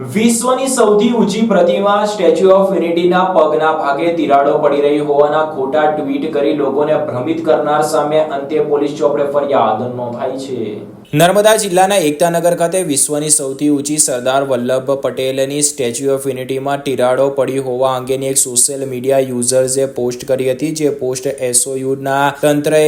વિશ્વની સૌથી ઊંચી પ્રતિમા સ્ટેચ્યુ ઓફ યુનિટીના પગના ભાગે તિરાડો પડી રહી હોવાના ખોટા ટ્વીટ કરી લોકોને ભ્રમિત કરનાર સામે અંતે પોલીસ ચોપડે ફરિયાદ નોંધાઈ છે. નર્મદા જિલ્લાના એકતાનગર ખાતે વિશ્વની સૌથી ઊંચી સરદાર વલ્લભ પટેલની સ્ટેચ્યુ ઓફ યુનિટીમાં તિરાડો પડી હોવા અંગેની એક સોશિયલ મીડિયા યુઝર્સે પોસ્ટ કરી હતી, જે પોસ્ટ એસઓયુના તંત્રએ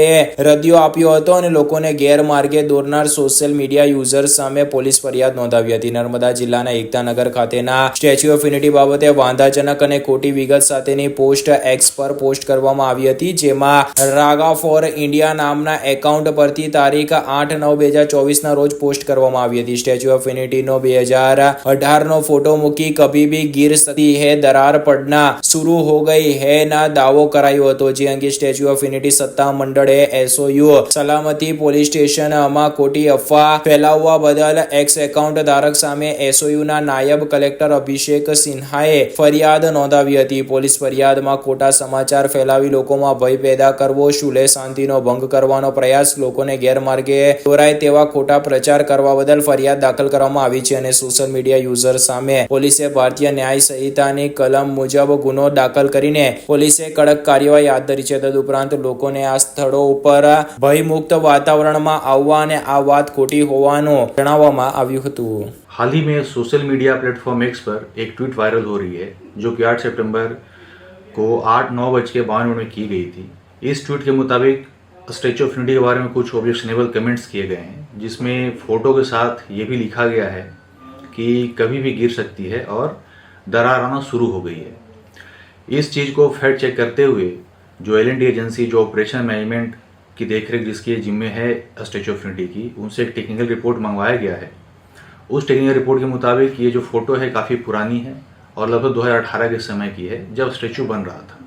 રદિયો આપ્યો હતો અને લોકોને ગેરમાર્ગે દોરનાર સોશિયલ મીડિયા યુઝર્સ સામે પોલીસ ફરિયાદ નોંધાવી હતી. નર્મદા જિલ્લાના એકતાનગર ખાતેના સ્ટેચ્યુ ઓફ યુનિટી બાબતે વાંધાજનક અને ખોટી વિગત સાથેની પોસ્ટ એક્સ પર પોસ્ટ કરવામાં આવી હતી, જેમાં રાગા ફોર ઇન્ડિયા નામના એકાઉન્ટ પરથી તારીખ આઠ નવ બે હજાર ચોવીસના રોજ પોસ્ટ કરવામાં આવી હતી. સ્ટેચ્યુ ઓફ યુનિટીનો બે હજાર અઢારનો ફોટો મૂકી કભી ભી ગીર સતી હે દરાર પડના શુरू હો ગઈ હે ના દાવો કરાયો હતો. જે અંગે સ્ટેચ્યુ ઓફ યુનિટી સત્તા મંડળે એસઓયુ સલામતી પોલીસ સ્ટેશનમાં ખોટી અફવા ફેલાવવા બદલ એક્સ એકાઉન્ટ ધારક સામે એસઓયુના નાયબ કલેક્ટર અભિષેક સિન્હાએ ફરિયાદ નોંધાવી હતી. પોલીસ ફરિયાદમાં ખોટા સમાચાર ફેલાવી લોકોમાં ભય પેદા કરવો શુલે શાંતિનો ભંગ કરવાનો પ્રયાસ લોકોને ગેરમાર્ગે દોરાય તેવા ખોટા પ્રચાર કરવા બદલ ફરિયાદ દાખલ કરવામાં આવી છે અને સોશિયલ મીડિયા યુઝર સામે પોલીસે ભારતીય ન્યાય સંહિતાની કલમ મુજબ ગુનો દાખલ કરીને પોલીસે કડક કાર્યવાહી હાથ ધરી છે તદુપરાંત લોકોને આ સ્થળો ઉપર ભયમુક્ત વાતાવરણમાં આવવા અને આ વાત ખોટી હોવાનું જણાવવામાં આવ્યું હતું हाल ही में सोशल मीडिया प्लेटफॉर्म एक्स पर एक ट्वीट वायरल हो रही है जो कि 8 सितंबर को आठ नौ बज के बावन मिनट में की गई थी इस ट्वीट के मुताबिक स्टेचू ऑफ़ यूनिटी के बारे में कुछ ऑब्जेक्शनेबल कमेंट्स किए गए हैं, जिसमें फ़ोटो के साथ ये भी लिखा गया है कि कभी भी गिर सकती है और दरार आना शुरू हो गई है। इस चीज़ को फैक्ट चेक करते हुए जो एलएनडी एजेंसी जो ऑपरेशन मैनेजमेंट की देखरेख जिसकी जिम्मे है स्टेचू ऑफ़ यूनिटी की, उनसे एक टेक्निकल रिपोर्ट मंगवाया गया है। उस टेक्निकल रिपोर्ट के मुताबिक ये जो फ़ोटो है काफ़ी पुरानी है और लगभग 2018 के समय की है, जब स्टेचू बन रहा था।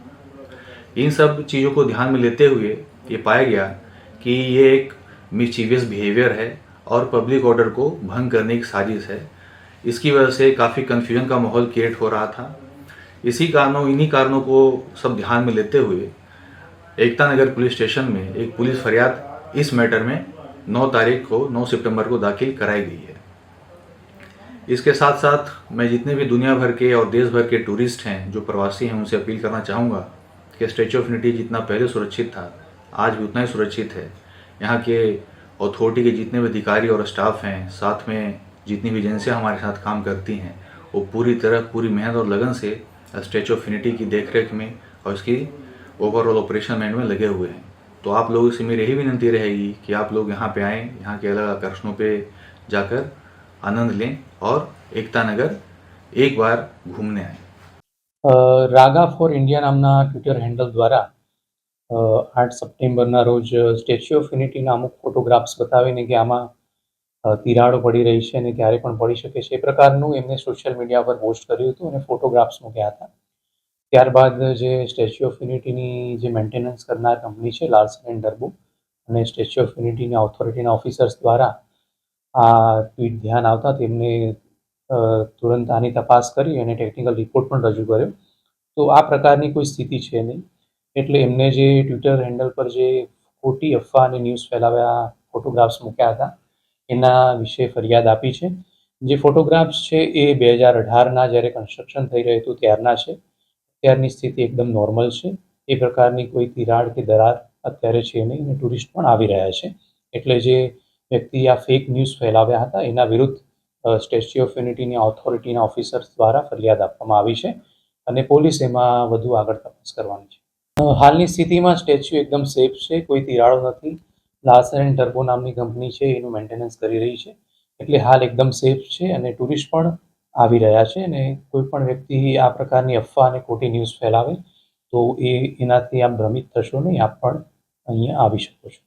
इन सब चीज़ों को ध्यान में लेते हुए ये पाया गया कि ये एक मिचीवियस बिहेवियर है और पब्लिक ऑर्डर को भंग करने की साजिश है। इसकी वजह से काफ़ी कन्फ्यूज़न का माहौल क्रिएट हो रहा था। इसी कारणों, इन्हीं कारणों को सब ध्यान में लेते हुए एकता नगर पुलिस स्टेशन में एक पुलिस फरियाद इस मैटर में 9 तारीख को 9 सितंबर को दाखिल कराई गई है। इसके साथ साथ मैं जितने भी दुनिया भर के और देश भर के टूरिस्ट हैं, जो प्रवासी हैं, उनसे अपील करना चाहूँगा कि स्टेचू ऑफ़ यूनिटी जितना पहले सुरक्षित था आज भी उतना ही सुरक्षित है यहाँ के अथॉरिटी के जितने भी अधिकारी और स्टाफ हैं साथ में जितनी भी एजेंसियाँ हमारे साथ काम करती हैं वो पूरी तरह पूरी मेहनत और लगन से स्टेचू ऑफ यूनिटी की देखरेख में और इसकी ओवरऑल ऑपरेशन मैन में लगे हुए हैं तो आप लोगों से मेरी यही विनती रहेगी कि आप लोग यहाँ पे आएँ यहाँ के अलग आकर्षणों पे जाकर आनंद लें और एकता नगर एक बार घूमने आएँ અ, રાગા ફોર ઇન્ડિયા નામના ટ્વિટર હેન્ડલ દ્વારા અ, આઠ સપ્ટેમ્બરના રોજ સ્ટેચ્યુ ઓફ યુનિટીના અમુક ફોટોગ્રાફ્સ બતાવીને કે આમાં તિરાડો પડી રહી છે અને ક્યારે પણ પડી શકે છે. એ પ્રકારનું એમને સોશિયલ મીડિયા પર પોસ્ટ કર્યું હતું અને ફોટોગ્રાફ્સ મૂક્યા હતા. ત્યારબાદ જે સ્ટેચ્યુ ઓફ યુનિટીની જે મેન્ટેનન્સ કરનાર કંપની છે, લાર્સન એન્ડ ડરબુ, અને સ્ટેચ્યુ ઓફ યુનિટીના ઓથોરિટીના ઓફિસર્સ દ્વારા આ ટ્વીટ ધ્યાન આવતા તેમને તુરંત આની તપાસ કરી અને ટેકનિકલ રિપોર્ટ પણ રજૂ કર્યો. તો આ પ્રકારની કોઈ સ્થિતિ છે નહીં. એટલે એમને જે ટ્વિટર હેન્ડલ પર જે ખોટી અફવા અને ન્યૂઝ ફેલાવ્યા ફોટોગ્રાફ્સ મૂક્યા હતા, એના વિશે ફરિયાદ આપી છે. જે ફોટોગ્રાફ્સ છે એ બે હજાર અઢારના જ્યારે કન્સ્ટ્રક્શન થઈ રહ્યું હતું ત્યારના છે. ત્યારની સ્થિતિ એકદમ નોર્મલ છે. એ પ્રકારની કોઈ તિરાડ કે દરાર અત્યારે છે નહીં અને ટુરિસ્ટ પણ આવી રહ્યા છે. એટલે જે વ્યક્તિ આ ફેક ન્યૂઝ ફેલાવ્યા હતા, એના વિરુદ્ધ સ્ટેચ્યુ ઓફ યુનિટીની ઓથોરિટીના ઓફિસર્સ દ્વારા ફરિયાદ આપવામાં આવી છે અને પોલીસ એમાં વધુ આગળ તપાસ કરવાની છે. હાલની સ્થિતિમાં સ્ટેચ્યુ એકદમ સેફ છે કોઈ તિરાડો નથી. લાસર એન્ડ ટર્બો નામની કંપની છે, એનું મેન્ટેનન્સ કરી રહી છે. એટલે હાલ એકદમ સેફ છે અને ટુરિસ્ટ પણ આવી રહ્યા છે અને કોઈ પણ વ્યક્તિ આ પ્રકારની અફવા અને ખોટી ન્યૂઝ ફેલાવે તો એ એનાથી આપ ભ્રમિત થશો નહીં, આપ પણ અહીંયા આવી શકો છો.